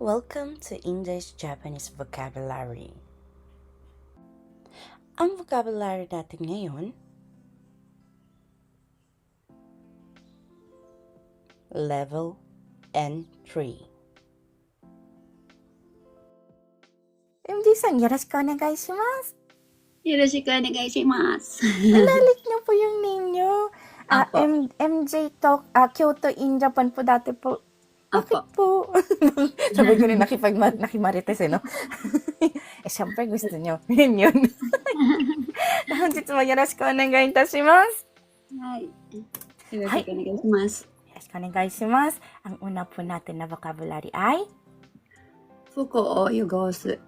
Welcome to English Japanese Vocabulary. Ang vocabulary natin ngayon, level N3. MD さんよろしくお願いします。よろしくお願いします。 Nalik niyo po yung name niyo. Ah, Apo. M- MJ Talk, ah, Kyoto in Japan po dati po. Bakit po? Sabi ko rin nakipag nakimarites eh, no? eh, syempre gusto niyo. Yun yun. 本日もよろしくお願いいたします。はい。よろしくお願いします。よろしくお願いします。Ang una po natin na vocabulary ay 服を汚す。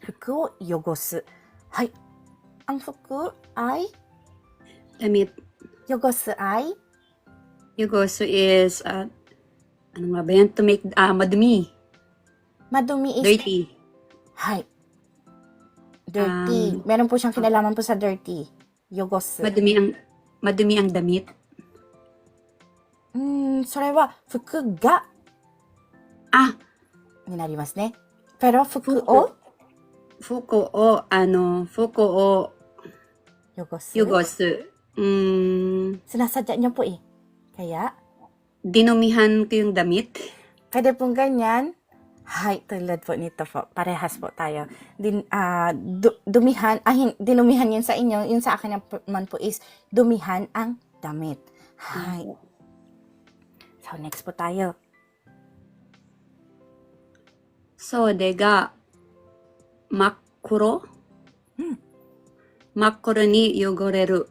服を汚す。はい。Ang 服 ay damit. 汚す ay 汚す is, uh, ano nga ba yan? To make, ah, madumi. madumi is Dirty. Hi. Dirty. Um, Meron po siyang kinalaman po sa dirty. Yogos. Madumi ang, madumi ang damit. うーん、それは服が Ah, になりますね。pero 服を服を、ano, 服を汚す。汚す。Mm, Sinasadya niyo po eh. Kaya, dinumihan ko yung damit. Pwede pong ganyan. Hay, tulad po nito po. Parehas po tayo. Din, uh, du- dumihan, ah, hin, dinumihan yun sa inyo. Yun sa akin naman po is dumihan ang damit. Hay. So, next po tayo. So, 내가 막크로 음. 막크로 니 요거레루.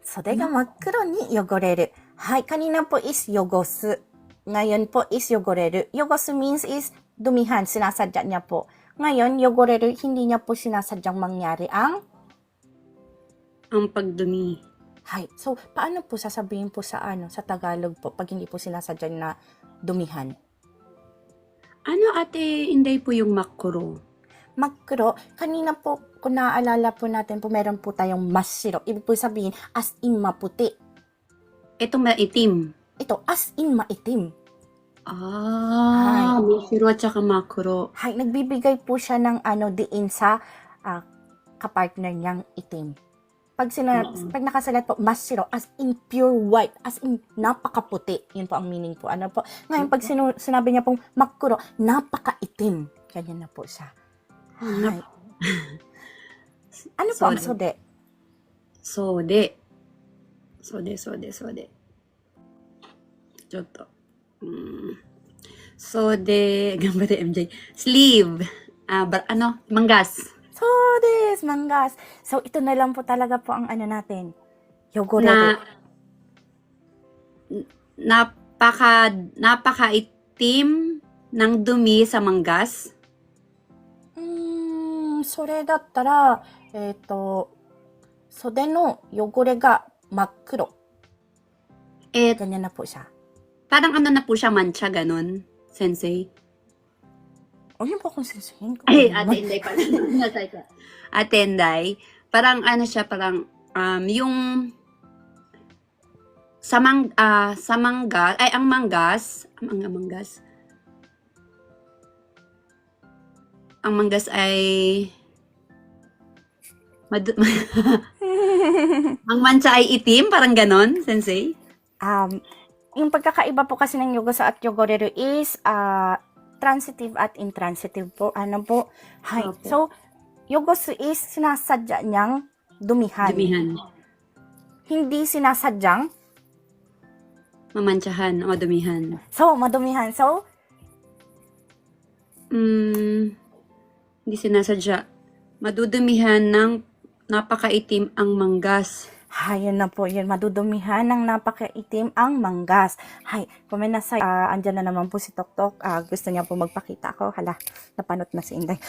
So, 내가 막크로 니 요거레루. はい, kanina po is yogosu. Ngayon po is yogoreru. Yogosu means is dumihan, sinasadya niya po. Ngayon, yogoreru, hindi niya po sinasadyang mangyari ang Ang pagdumi. Hi. So, paano po sasabihin po sa ano, sa Tagalog po, pag hindi po sinasadya na dumihan? Ano ate, inday po yung makuro. Magkuro, kanina po, kung naaalala po natin po, meron po tayong masiro. Ibig po sabihin, as in maputi. Ito maitim. Ito, as in maitim. Ah, masiro at saka makuro. Hay, nagbibigay po siya ng ano diin sa ah, kapartner niyang itim. Pag, sina, Oo. pag nakasalat po, masiro, as in pure white, as in napakaputi. Yun po ang meaning po. Ano po? Ngayon, pag sinu, sinabi niya pong makuro, napakaitim. Ganyan na po siya. Hay. ano po ang Sode. sode? 袖。袖、袖、袖。ちょっと。うん。袖、頑張れ MJ。sleeve。Ah, bar, ano? Manggas. So des, manggas. So, ito na lang po talaga po ang ano natin. Yogore. Na, napaka, napakaitim ng dumi sa manggas. うーん、それだったら、えっ、と、袖の汚れが Makro. Eh, Ganyan na po siya. parang ano na po siya, mancha, ganun, sensei. Oh, Huwag niyo po akong sisihin ko. Ay, Ate pala. Nasay parang ano siya, parang um, yung sa, mang, ah, sa mangga, ay ang manggas, ang manggas, ang manggas ay mad- ang mancha ay itim, parang ganon, sensei. um, yung pagkakaiba po kasi ng yogosa at yogoreru is ah, transitive at intransitive po. Ano po? Hi. Opo. So, yogosu is sinasadya niyang dumihan. Dumihan. Hindi sinasadyang Mamantsahan o dumihan. So, madumihan. So, Mm, hindi sinasadya. Madudumihan ng napakaitim ang manggas. Hay, yun na po yun. Madudumihan ng napakaitim ang manggas. Hay, kuminasay. Ah, andyan na naman po si Toktok. Ah, gusto niya po magpakita ako. Hala, napanot na si Inday.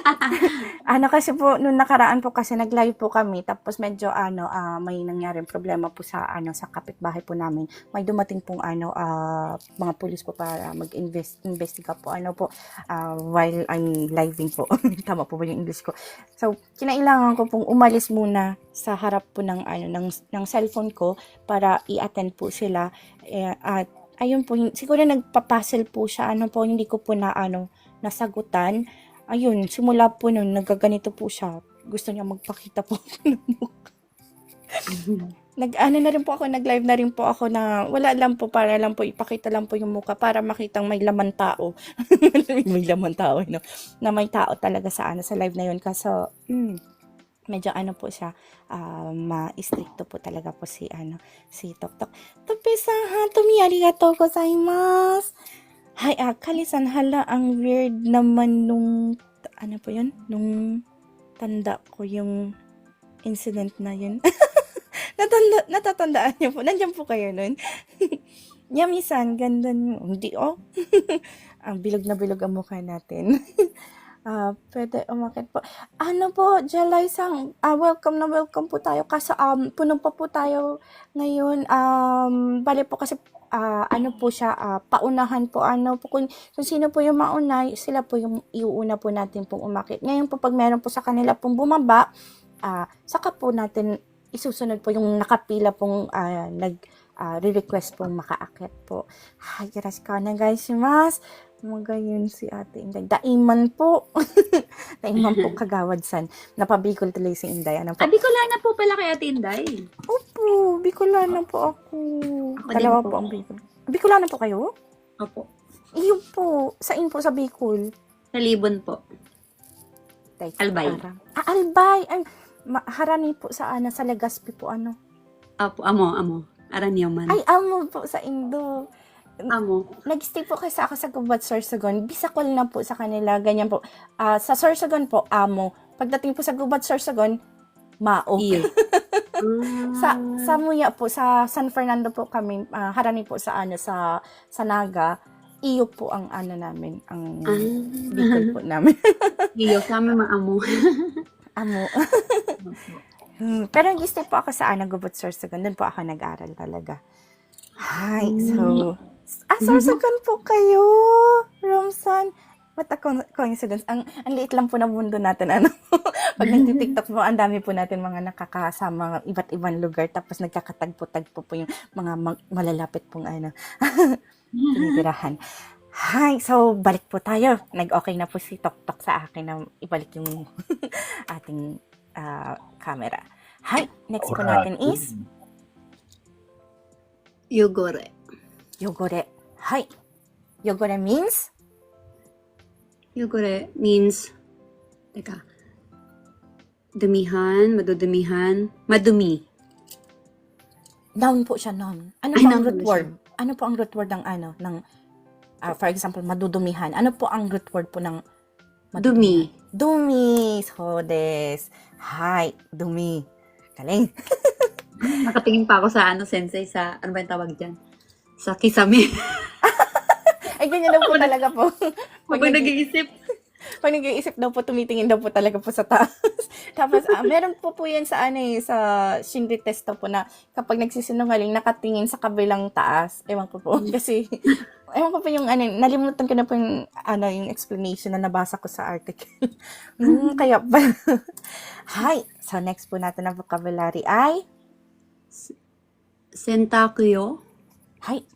ano kasi po, nung nakaraan po kasi nag-live po kami. Tapos medyo ano, ah, may nangyaring problema po sa ano sa kapitbahay po namin. May dumating pong ano, ah, mga pulis po para mag-invest, investiga po. Ano po, ah, while I'm living po. Tama po ba yung English ko? So, kinailangan ko pong umalis muna sa harap po ng ano ng ng cellphone ko para i-attend po sila eh, at ayun po, siguro nagpapuzzle po siya. Ano po, hindi ko po na ano, nasagutan. Ayun, simula po nun, nagaganito po siya. Gusto niya magpakita po ng mukha. Nag, ano na rin po ako, nag-live na rin po ako na wala lang po, para lang po, ipakita lang po yung mukha para makitang may laman tao. may laman tao, no? Na may tao talaga sa ano, sa live na yun. Kaso, mm, medyo ano po siya, ah, ma-stricto po talaga po si, ano, si Tok Tok. Tope-san, ha, tomi arigatou gozaimasu. Hay, ah, kalisan, hala, ang weird naman nung, ano po yun? Nung tanda ko yung incident na yun. Natanda, natatandaan niyo po. Nandiyan po kayo nun. Yami-san, ganda niyo. Hindi, oh. ang bilog na bilog ang mukha natin. Ah, pwede umakit po. Ano po, Jalay sang, ah, welcome na welcome po tayo. Kaso um puno pa po tayo ngayon. Um bali po kasi ah, ano po siya, ah, paunahan po ano po kung, kung sino po yung mauna, sila po yung iuuna po natin pong umakit. Ngayon po pag meron po sa kanila pong bumaba, ah, saka po natin isusunod po yung nakapila pong ah, nag ah, re-request pong makaakit po. Hi, yoroshiku onegaishimasu. Magayon si ate Inday. Daiman po. Daiman po kagawad-san. Napabikol tuloy si Inday. Ano po? Ah, Bicolana po pala kay Ate Inday. Opo, Bicolana po ako. Ako Dalawa po po. ang Bicol. Bicolana po kayo? Opo. Iyo po. Sain po sa Bicol? Sa Libon po. Teka, Albay. parang- Ah, Albay. Ay, ma- harani po sa ano, sa Legazpi po ano. Opo, amo, amo. Aranyo man. Ay, amo po sa Indo. Amo. Nag-stay po kasi ako sa Gubat Sorsogon. Bisakol na po sa kanila. Ganyan po. Ah, sa Sorsogon po, amo. Pagdating po sa Gubat Sorsogon, mao. Iyo. Sa sa Muya po sa San Fernando po kami ah, harani po sa ano sa sa Naga. Iyo po ang ano namin, ang Ah. Bicol po namin. Iyo, kami maamo. Amo. Hmm, Pero nag-stay po ako sa ano, Gubot Sorsogon. Doon po ako nag-aral talaga. Hi, so... Ah, Sorsogon po kayo! Romsan. What a co- coincidence. Ang, ang liit lang po ng mundo natin. Ano? Pag nag-tiktok po, ang dami po natin mga nakakasama, iba't ibang lugar. Tapos nagkakatagpo-tagpo po yung mga mag- malalapit pong ano, tinitirahan. Hi, so balik po tayo. Nag-okay na po si Tok Tok sa akin na ibalik yung ating ah, camera. Hi, next po natin is Yugore. Yogore. Hi. Yogore means Yugore means, teka, dumihan, madudumihan, madumi. noun po siya, noun. Ano Ay, po ang noun root word? Ano po ang root word ng ano, ng, ah, for example, madudumihan. Ano po ang root word po ng Dumi. Dumi. So, des. Hi. Dumi. Galing. Nakatingin pa ako sa ano, sensei, sa, ano ba yung tawag dyan? Sa kisame. Ay, ganyan daw po talaga po. Pag nag-iisip. Pag nag-iisip daw po, tumitingin daw po talaga po sa taas. Tapos, ah, meron po po yan sa ano eh, sa Shinri test po na kapag nagsisinungaling, nakatingin sa kabilang taas. Ewan ko po. Kasi, ewan ko po yung ano, nalimutan ko na po yung, ano, yung explanation na nabasa ko sa article. Hmm, kaya pa. Hi. So, next po natin na vocabulary ay, Sentakuyo. hi.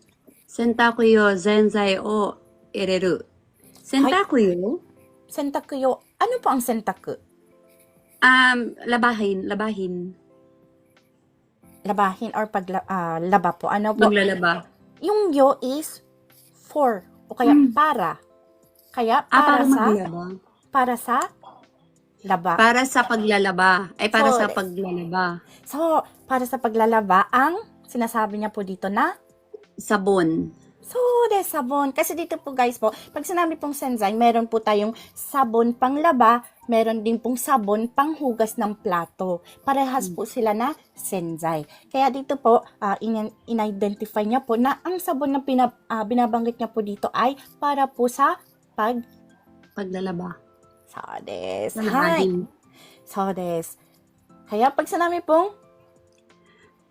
Sentakuyo zenzai o ereru. Sentakuyo? Sentakuyo. Ano po ang sentaku? Um, labahin, labahin. Labahin or pag laba po. Ano po? Maglalaba. Yung yo is for o kaya Hmm. para. Kaya Ah, para para sa maglalaba. para sa laba. Para sa paglalaba. Ay, para sa paglalaba. So, para sa paglalaba ang sinasabi niya po dito na Sabon. so de sabon. Kasi dito po guys po, pag sinabi pong senzai, meron po tayong sabon panglaba, meron din pong sabon panghugas ng plato. Parehas po sila na senzai. Kaya dito po, ah, in- in-identify niya po na ang sabon na pinab- ah, binabanggit niya po dito ay para po sa pag Paglalaba. So des. Hi. So des. Kaya pag sinabi pong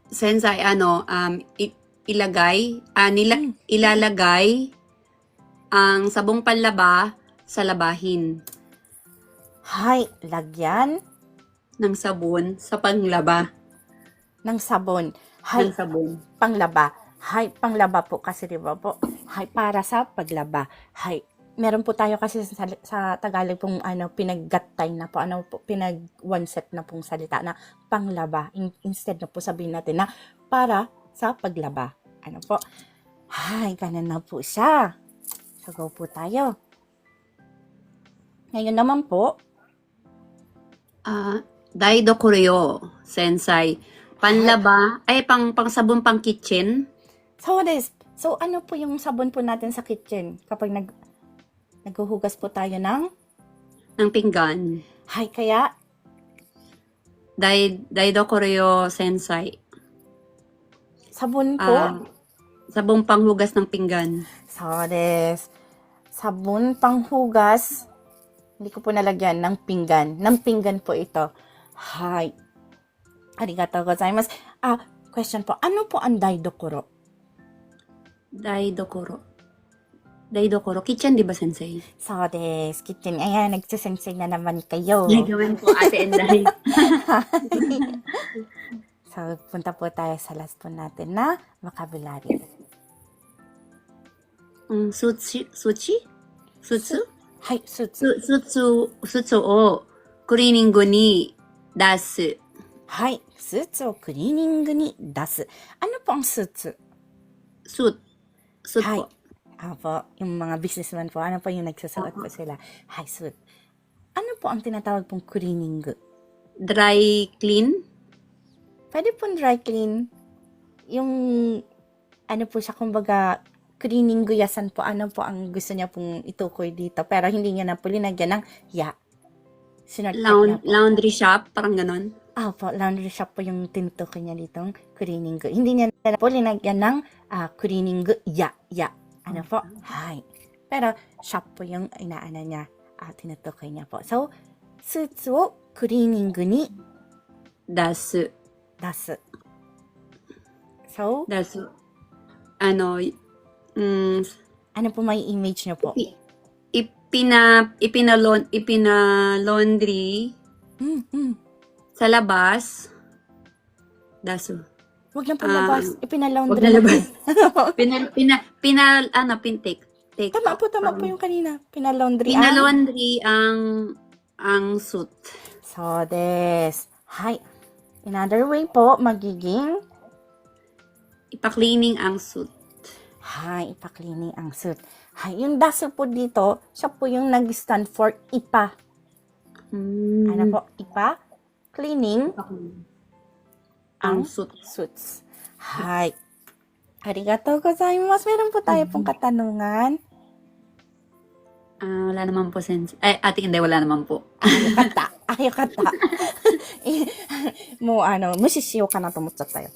Sensei, ano, um, i- ilagay, ah, nila, Hmm. ilalagay ang sabong panlaba sa labahin hi, lagyan ng sabon sa panglaba ng sabon. ng Hi, sabon. panglaba. Hay, panglaba po kasi di ba po? Hay, para sa paglaba. Hay, meron po tayo kasi sa, sa Tagalog pong ano, pinaggatay na po, ano po, pinag one set na pong salita na panglaba. In- instead na po sabihin natin na para sa paglaba. Ano po? Hay, ganun na po siya. Go po tayo. Ngayon naman po, Ah, daidokoro yo, sensei. Panlaba, ay pang pang sabon pang kitchen. So, this, so ano po yung sabon po natin sa kitchen kapag nag naghuhugas po tayo ng ng pinggan. hay kaya Dai daidokoro yo, sensei. Sabon po. Ah, sabong panghugas ng pinggan. so, sabon panghugas. Hindi ko po nalagyan ng pinggan. Ng pinggan po ito. Hay. Arigatou gozaimasu. Ah, question po. Ano po ang daidokoro? Daidokoro. Daidokoro. Kitchen, di ba, sensei? So, this, kitchen. Ayan, nagsisensing na naman kayo. Gawin po, ate Enday. so, punta po tayo sa last po natin na vocabulary. um, sushi? Sushi? Sutsu? Hay, suits. す、すつ、すつをクリーニングに出す。はい。スーツをクリーニングに出す。Ano po ang suits? す、す Hay. ぽ。 Apo, yung mga businessman po, ano po yung nagsusuot po sila? Hi, suit. Ano po ang tinatawag pong cleaning? ドライクリーン pwede pong dry clean. Yung, ano po siya, kumbaga, cleaning guyasan po, ano po ang gusto niya pong itukoy dito. Pero hindi niya na po linagyan ng ya. Sinart Laund- laundry shop, parang ganon. Ah po, laundry shop po yung tinutukoy niya ditong cleaning gu. Hindi niya na po linagyan ng uh, cleaning gu, ya, ya. Ano po? Hi. Pero shop po yung inaana niya at uh, tinutukoy niya po. So, suits wo cleaning ni Dasu das. 出す。So? That's, ano, mm, Ano po may image niyo po? i- ipina, ipinalon, ipinalaundry Hmm, hmm. sa labas. Daso. Huwag lang po Ah, labas. Huwag Ipinalaundry. na labas. pina, pina, pina, ano, pintik. Take tama po, tama po yung kanina. Pinalaundry. ah. Pinalaundry ang, ang suit. So, this. Hi. In other way po, magiging Ipa-cleaning ang suit. Hi, ipa-cleaning ang suit. Hi, yung daso po dito, siya po yung nag-stand for ipa. Mm. Ano po? Ipa? Cleaning Ang suit. suits. Hi. Arigatou gozaimasu. Meron po tayo pong katanungan. Ah, wala naman po, sense. Ay, ate, hindi, wala naman po. Ayokata. Ayokata. Eh, mo, ano, mushi shiyo ka na tayo.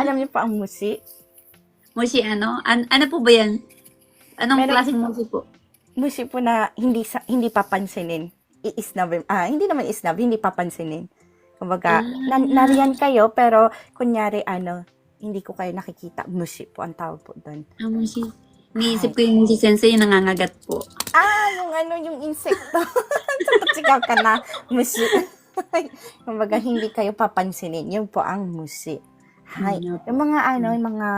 Alam niyo pa ang mushi? Mushi, ano? An ano po ba yan? Anong Meron- klaseng mushi po? Mushi po na hindi sa, hindi papansinin. Iisnab, ah, hindi naman isnab, hindi papansinin. Kumbaga, na, nariyan kayo, pero kunyari, ano, hindi ko kayo nakikita. Mushi po ang tawag po doon. Ah, mushi. Niisip ko yung si sensei yung nangangagat po. Ah, yung ano, yung insekto. Sigaw ka na, mushi. Kumbaga, hindi kayo papansinin. Yun po ang mushi. Hi. Yung mga ano, yung mga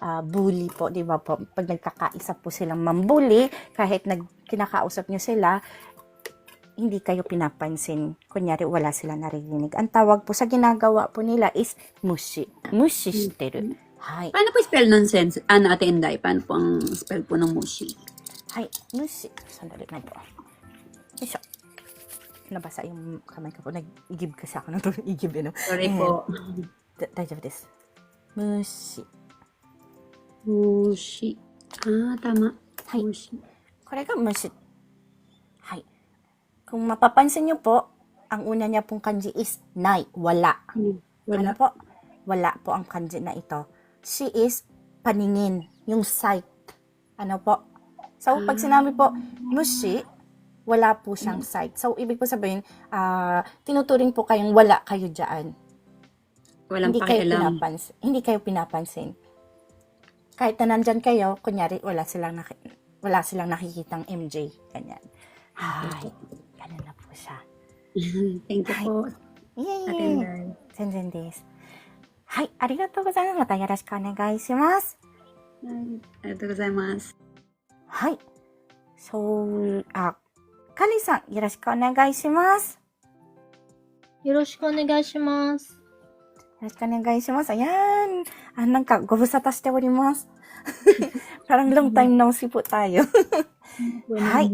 ah, bully po, di ba po? Pag nagkakaisa po silang mambuli, kahit nag, kinakausap nyo sila, hindi kayo pinapansin. Kunyari, wala sila naririnig. Ang tawag po sa ginagawa po nila is mushi. Mushi shiteru. Hi. Paano po spell nun, sense? Ano, ate Inday? Paano po ang spell po ng mushi? Hi. Mushi. Sandali na po. Isyo. Nabasa yung kamay ko po. Nag-igib kasi ako ng tulong. Igib, ano? Sorry Eh, po. Da- 大丈夫です。mushi. Mushi. Ah, tama. Hi. Mushi. これが虫。はい。Kung mapapansin nyo po, ang una niya pong kanji is nai, wala. Hmm. Ano Wala. po? Wala po ang kanji na ito. she is paningin, yung sight. Ano po? So, pag ah. sinabi po, mushi, wala po siyang mm. sight. So, ibig po sabihin, uh, tinuturing po kayong wala kayo dyan. Walang hindi kayo, pinapansin, hindi kayo pinapansin. Kahit na nandyan kayo, kunyari, wala silang, naki- wala silang nakikitang MJ. Ganyan. Ay, ganun na po siya. Thank you Ay. po. Yay! Attendant. Sensendes. はい、ありがとうございます。またよろしくお願いします。はい。ありがとうございます。はい。そう、あ、カニさん、よろしくお願いします。よろしくお願いします。よろしくお願いします. Ayan. Ah, nangka, gubusata しております. Parang long time no see po tayo. Hi.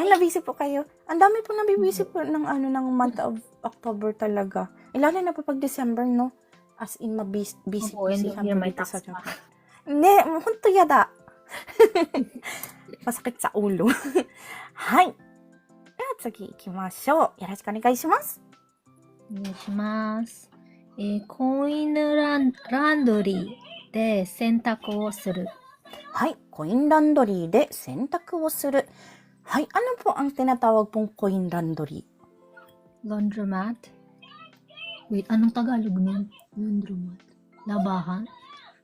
Ay, nabisi po kayo. Ang dami po nabibisi po ng ano ng month of October talaga. Ilalo na po pag December, no? As in, mabisi busy Opo, end of busy year po may dito tax sa pa. Japan. Hindi, honto yada. Masakit sa ulo. はい。では次行きましょう。よろしくお願いします。お願いします。えーコインランランドリーで洗濯をする。はい。コインランドリーで洗濯をする。 はい。Ano po ang tinatawag pong coin laundry? Laundromat. Wait, anong Tagalog niyan? Laundromat. Labahan?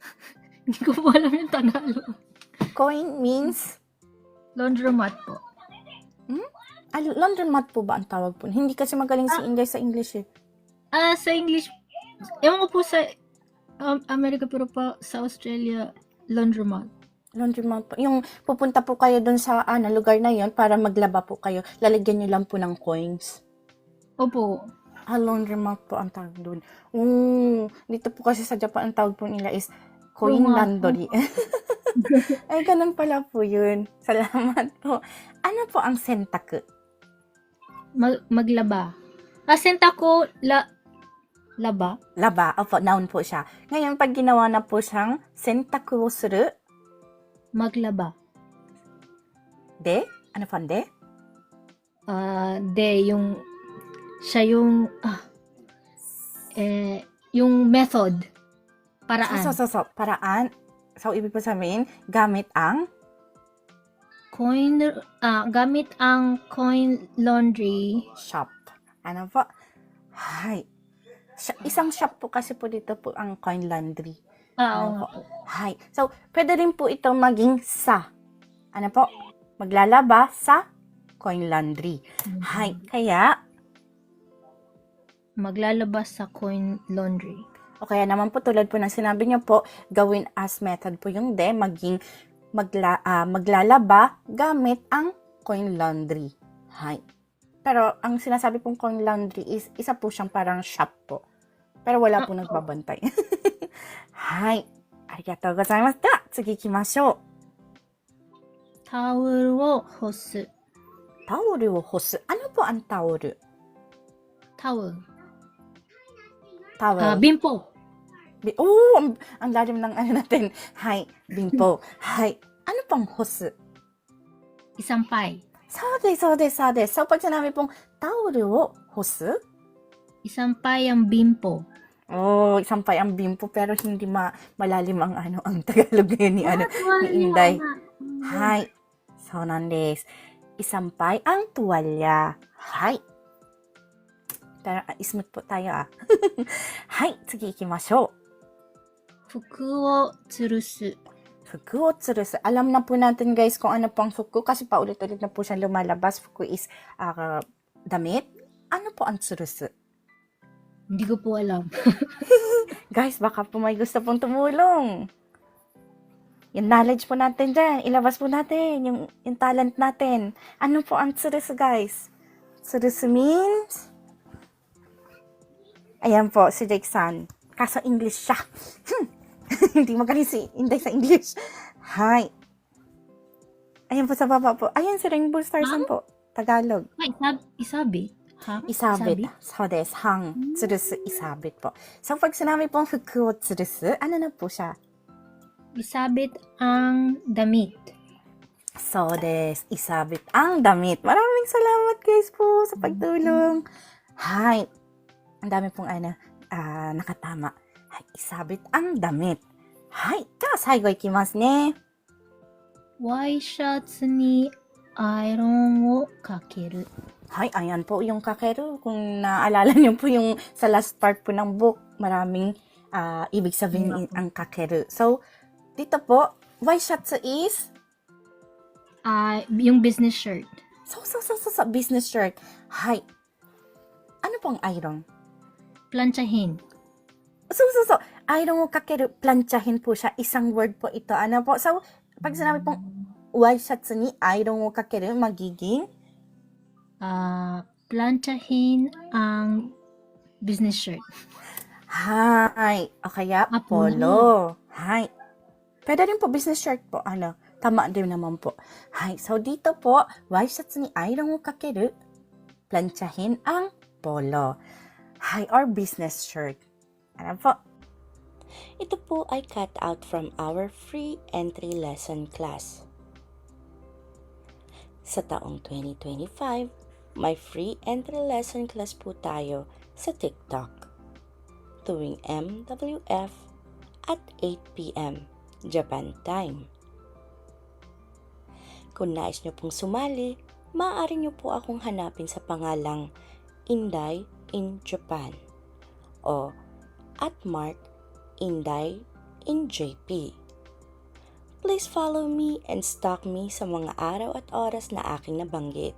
Hindi ko po alam yung Tagalog. Coin means, Laundromat po. ah, laundromat po ba ang tawag po? Hindi kasi magaling si Inday sa English eh. Ah, sa English, ewan ko po sa um, Amerika pero pa sa Australia, laundromat. Laundromat po. Yung pupunta po kayo dun sa ano, lugar na yon para maglaba po kayo. Lalagyan nyo lang po ng coins. Opo. Ah, laundromat po ang tawag dun. Oo. Dito po kasi sa Japan ang tawag po nila is coin laundry. Ay, ganun pala po yun. Salamat po. Ano po ang sentaku? Mag- maglaba. Ah, senta ko, la, laba. Laba. Opo, noun po siya. Ngayon, pag ginawa na po siyang sentaku wo suru, Maglaba. de, ano ang de? Ah, de, yung, siya yung, ah, eh, yung method. Paraan. So, so, so, so, paraan. So, ibig po sabihin, gamit ang Coin, ah, gamit ang coin laundry. shop. Ano po? Hay. Siya- isang shop po kasi po dito po ang coin laundry. Ah, oo Ano nga po? po. Hay. So, pwede rin po ito maging sa. Ano po? Maglalaba sa coin laundry. Hay. Kaya, Maglalaba sa coin laundry. o kaya naman po tulad po ng sinabi niyo po, gawin as method po yung de, maging magla, ah, maglalaba gamit ang coin laundry. Hay. Pero ang sinasabi pong coin laundry is isa po siyang parang shop po. Pero wala po Oo. nagbabantay. はい。ありがとうございます。では、次いきましょう。タオルを干す。タオルを干す。あの子、ンタオル。タオル。タオル。あ、貧乏。おお、あんたりもなんなってん。はい、貧乏。はい。あのポン干す。いさんぱい。そうです、そうです、そうです。そうこじゃなみポン。タオルを干す？いさんぱいやん貧乏。Oh, sampay ang bimpo pero hindi ma malalim ang ano ang Tagalog ngayon ni ah, ano ni Inday. Hi. So nandes. Isampay ang tuwalya. Hi. Pero ah, ismut po tayo ah. Hi, sige ikimashou. Fuku wo tsurusu. Fuku o tsurusu. Alam na po natin guys kung ano pang fuku kasi paulit-ulit na po siya lumalabas. Fuku is uh, damit. Ano po ang tsurusu? Hindi ko po alam. Guys, baka po may gusto pong tumulong. Yung knowledge po natin dyan. Ilabas po natin yung, yung talent natin. Ano po ang tsurusu guys? Tsurusu means... Ayan po, si Jake San. Kaso English siya. Hmm. Hindi magaling si Inday sa English. Hi. Ayan po sa baba po. Ayan si Rainbow Stars Ma'am? po. Tagalog. Ah, isab isabit? Ha? Isabit. So des, hang, tsurusu, isabit po. So pag sinabi pong fuku o tsurusu, ano na po siya? Isabit ang damit. So des, isabit ang damit. Maraming salamat guys po sa pagtulong. Hi. Ang dami pong ano, ah, nakatama. Hi, isabit ang damit. Hi. Ka, saigo ikimasu ne. ワイシャツにアイロンをかける。 Hi, ayan po yung kakeru. Kung naalala niyo po yung sa last part po ng book, maraming ah, ibig sabihin ang kakeru. So, dito po, why shatsu is? Ah, yung business shirt. So, so, so, so, so, business shirt. Hi. Ano pong iron? Planchahin. So, so, so, iron mo kakeru, planchahin po siya. Isang word po ito. Ano po? So, pag sinabi pong white shirts ni iron mo kakeru, magiging Ah, uh, planchahin ang business shirt. Hi. O kaya polo. Hi. Pwede rin po business shirt po. Ano? Tama din naman po. Hi. So dito po, waishats ni iron o kakeru. Planchahin ang polo. Hi or business shirt. Ano po? Ito po ay cut out from our free entry lesson class. Sa taong 2025, may free entry lesson class po tayo sa TikTok. Tuwing MWF at 8pm Japan time. Kung nais nyo pong sumali, maaari nyo po akong hanapin sa pangalang Inday in Japan o at Mark Inday in JP. Please follow me and stalk me sa mga araw at oras na aking nabanggit.